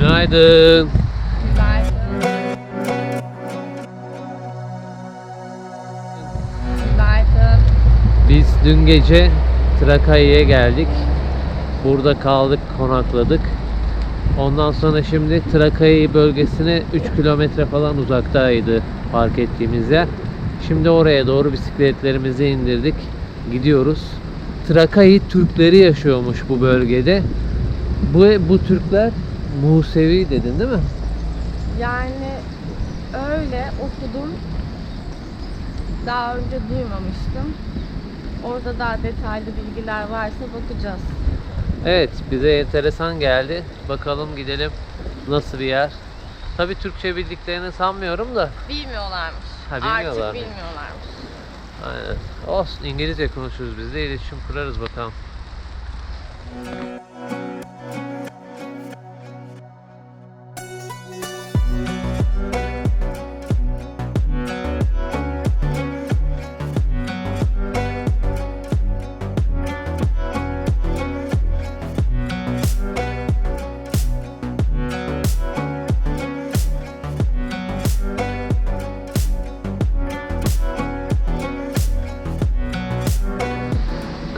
Günaydın. Günaydın. Günaydın. Biz dün gece Trakya'ya geldik. Burada kaldık, konakladık. Ondan sonra şimdi Trakya bölgesine 3 kilometre falan uzaktaydı park ettiğimiz yer. Şimdi oraya doğru bisikletlerimizi indirdik. Gidiyoruz. Trakya Türkleri yaşıyormuş bu bölgede. Bu bu Türkler Musevi dedin değil mi? Yani öyle okudum. Daha önce duymamıştım. Orada daha detaylı bilgiler varsa bakacağız. Evet, bize enteresan geldi. Bakalım gidelim nasıl bir yer. Tabii Türkçe bildiklerini sanmıyorum da. Bilmiyorlarmış. Ha, bilmiyorlar. Artık bilmiyorlarmış. Aynen. Olsun İngilizce konuşuruz biz de iletişim kurarız bakalım.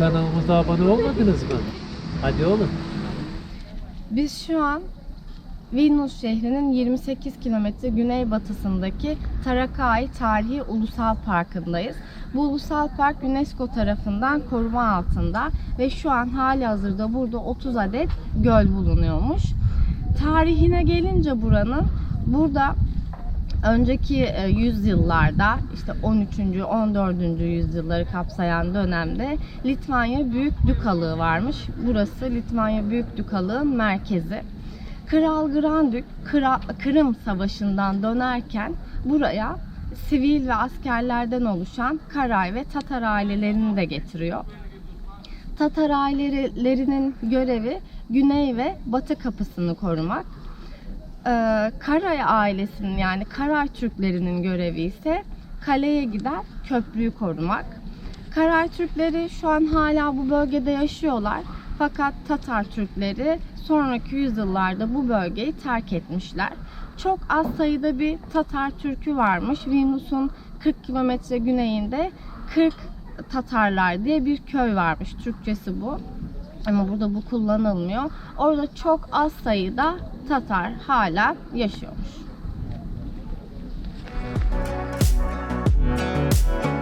Kanalımıza abone olmadınız mı? Hadi olun. Biz şu an Vilnius şehrinin 28 kilometre güneybatısındaki Tarakai Tarihi Ulusal Parkı'ndayız. Bu ulusal park UNESCO tarafından koruma altında ve şu an hali hazırda burada 30 adet göl bulunuyormuş. Tarihine gelince buranın burada önceki e, yüzyıllarda işte 13. 14. yüzyılları kapsayan dönemde Litvanya Büyük Dükalığı varmış. Burası Litvanya Büyük Dükalığı'nın merkezi. Kral Grandük Kırım Savaşı'ndan dönerken buraya sivil ve askerlerden oluşan Karay ve Tatar ailelerini de getiriyor. Tatar ailelerinin görevi güney ve batı kapısını korumak. Ee, Karay ailesinin yani Karay Türklerinin görevi ise kaleye giden köprüyü korumak. Karay Türkleri şu an hala bu bölgede yaşıyorlar. Fakat Tatar Türkleri sonraki yüzyıllarda bu bölgeyi terk etmişler. Çok az sayıda bir Tatar Türkü varmış. Vilnius'un 40 kilometre güneyinde 40 Tatarlar diye bir köy varmış. Türkçesi bu. Ama burada bu kullanılmıyor. Orada çok az sayıda Tatar hala yaşıyormuş. Ver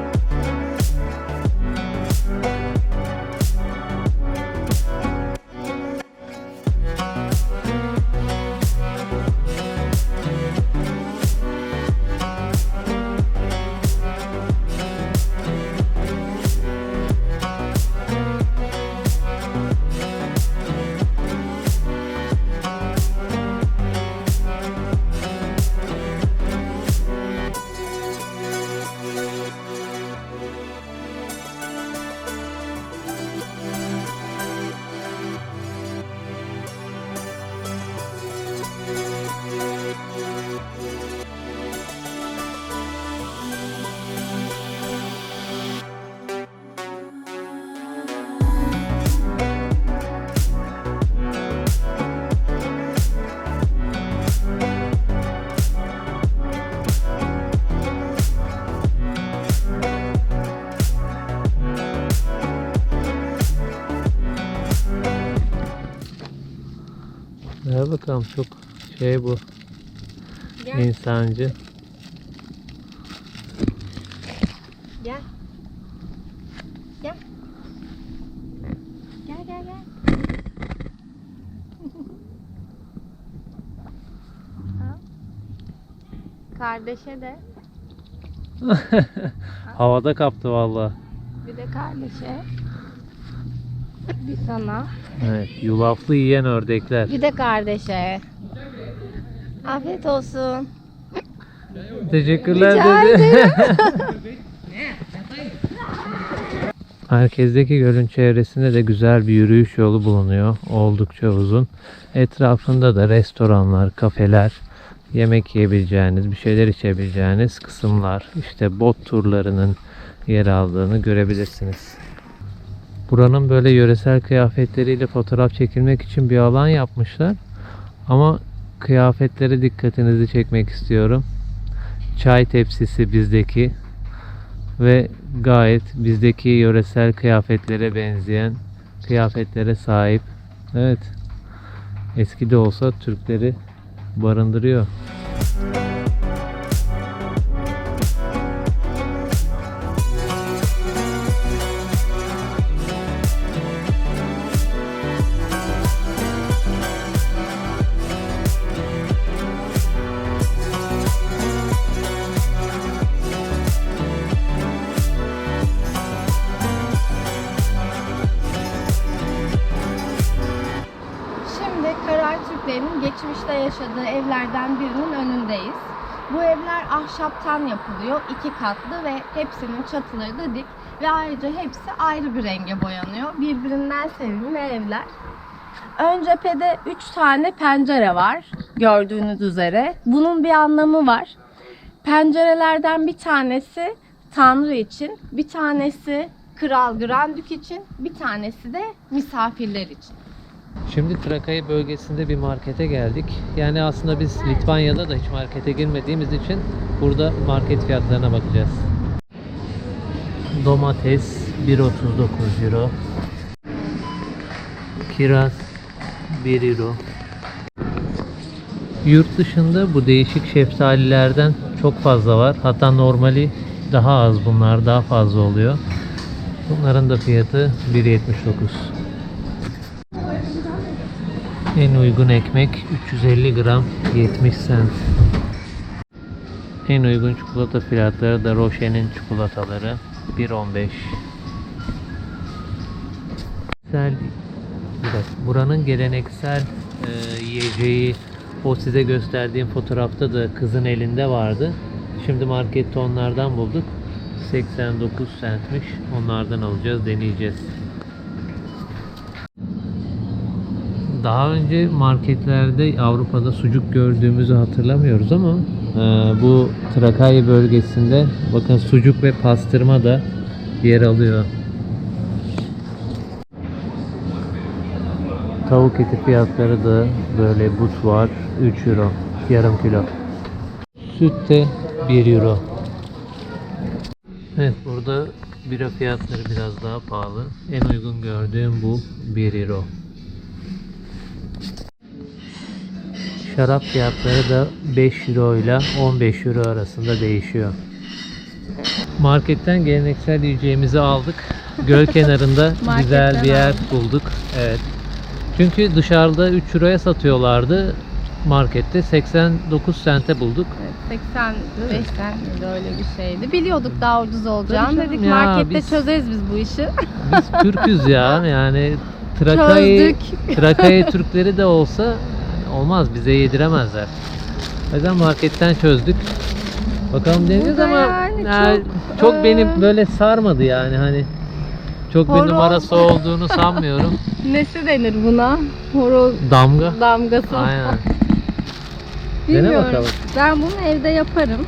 bakalım çok şey bu insancı. Gel. Gel. Gel gel gel. Kardeşe de Havada kaptı vallahi. bir de kardeşe bir sana Evet, yulaflı yiyen ördekler. bir de kardeşe. Afiyet olsun. Teşekkürler Rica dedi. Merkezdeki gölün çevresinde de güzel bir yürüyüş yolu bulunuyor. Oldukça uzun. Etrafında da restoranlar, kafeler, yemek yiyebileceğiniz, bir şeyler içebileceğiniz kısımlar, işte bot turlarının yer aldığını görebilirsiniz. Buranın böyle yöresel kıyafetleriyle fotoğraf çekilmek için bir alan yapmışlar. Ama kıyafetlere dikkatinizi çekmek istiyorum. Çay tepsisi bizdeki ve gayet bizdeki yöresel kıyafetlere benzeyen kıyafetlere sahip. Evet. Eski de olsa Türkleri barındırıyor. Yaşadığı evlerden birinin önündeyiz. Bu evler ahşaptan yapılıyor, iki katlı ve hepsinin çatıları da dik ve ayrıca hepsi ayrı bir renge boyanıyor. Birbirinden sevimli evler. Ön cephede 3 tane pencere var gördüğünüz üzere. Bunun bir anlamı var. Pencerelerden bir tanesi Tanrı için, bir tanesi Kral Grandük için, bir tanesi de misafirler için. Şimdi Trakaya bölgesinde bir markete geldik. Yani aslında biz Litvanya'da da hiç markete girmediğimiz için burada market fiyatlarına bakacağız. Domates 1.39 euro. Kiraz 1 euro. Yurt dışında bu değişik şeftalilerden çok fazla var. Hatta normali daha az bunlar daha fazla oluyor. Bunların da fiyatı 1.79. En uygun ekmek 350 gram 70 cent. En uygun çikolata fiyatları da Roche'nin çikolataları 1.15. Geleneksel bir dakika, buranın geleneksel e, yiyeceği o size gösterdiğim fotoğrafta da kızın elinde vardı. Şimdi markette onlardan bulduk. 89 centmiş. Onlardan alacağız, deneyeceğiz. Daha önce marketlerde Avrupa'da sucuk gördüğümüzü hatırlamıyoruz ama e, bu Trakay bölgesinde bakın sucuk ve pastırma da yer alıyor. Tavuk eti fiyatları da böyle but var 3 euro yarım kilo. Süt de 1 euro. Evet burada bira fiyatları biraz daha pahalı. En uygun gördüğüm bu 1 euro. Şarap fiyatları da 5 euro ile 15 euro arasında değişiyor. Marketten geleneksel yiyeceğimizi aldık. Göl kenarında güzel bir yer bulduk. Evet. Çünkü dışarıda 3 euroya satıyorlardı. Markette 89 sente bulduk. Evet, 85 cent öyle bir şeydi. Biliyorduk daha ucuz olacağını. Canım Dedik ya, markette biz- çözeriz biz bu işi. Biz Türküz ya. Yani Trakay. Trakay Türkleri de olsa olmaz. Bize yediremezler. O yüzden marketten çözdük. Bakalım da ama yani yani çok, çok, eee, benim böyle sarmadı yani hani çok bir Horoz. numarası olduğunu sanmıyorum. Nesi denir buna? Horoz Damga. damgası. Aynen. Dene Bilmiyorum. bakalım. Ben bunu evde yaparım.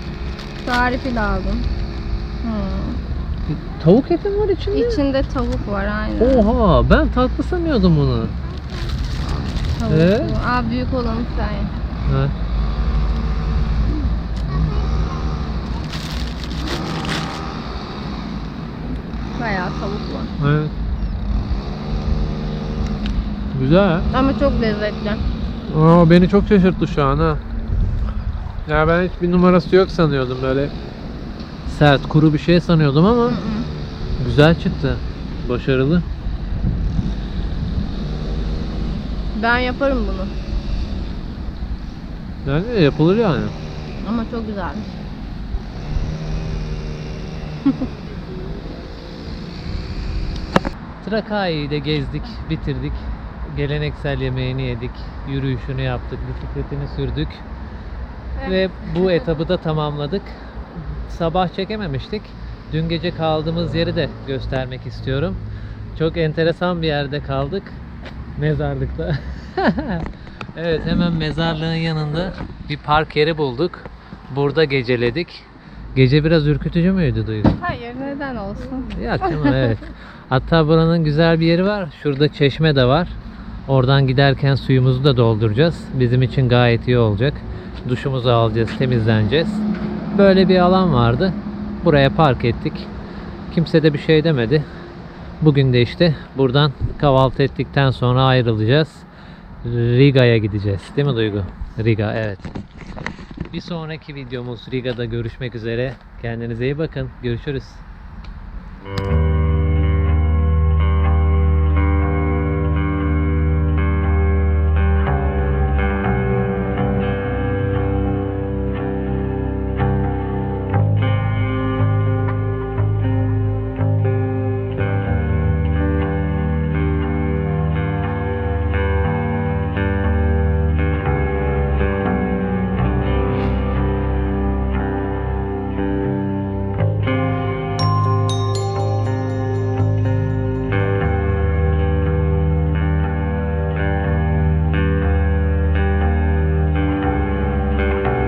Tarifi lazım. Hmm. Tavuk eti mi var içinde? İçinde tavuk var aynen. Oha ben tatlı sanıyordum bunu. Tavuk Ee? Aa, büyük olanı sen. Evet. Bayağı tavuk var. Evet. Güzel. Ama çok lezzetli. Aa, beni çok şaşırttı şu an ha. Ya ben hiç bir numarası yok sanıyordum böyle. Sert, kuru bir şey sanıyordum ama Hı hı. güzel çıktı. Başarılı. Ben yaparım bunu. Yani yapılır yani. Ama çok güzelmiş. Trakai'yi de gezdik, bitirdik. Geleneksel yemeğini yedik, yürüyüşünü yaptık, bisikletini sürdük. Ve bu etabı da tamamladık. Sabah çekememiştik. Dün gece kaldığımız yeri de göstermek istiyorum. Çok enteresan bir yerde kaldık. Mezarlıkta. evet hemen mezarlığın yanında bir park yeri bulduk. Burada geceledik. Gece biraz ürkütücü müydü Duygu? Hayır neden olsun. Yok canım evet. Hatta buranın güzel bir yeri var. Şurada çeşme de var. Oradan giderken suyumuzu da dolduracağız. Bizim için gayet iyi olacak. Duşumuzu alacağız, temizleneceğiz. Böyle bir alan vardı. Buraya park ettik. Kimse de bir şey demedi. Bugün de işte buradan kahvaltı ettikten sonra ayrılacağız. Riga'ya gideceğiz. Değil mi Duygu? Riga evet. Bir sonraki videomuz Riga'da görüşmek üzere. Kendinize iyi bakın. Görüşürüz.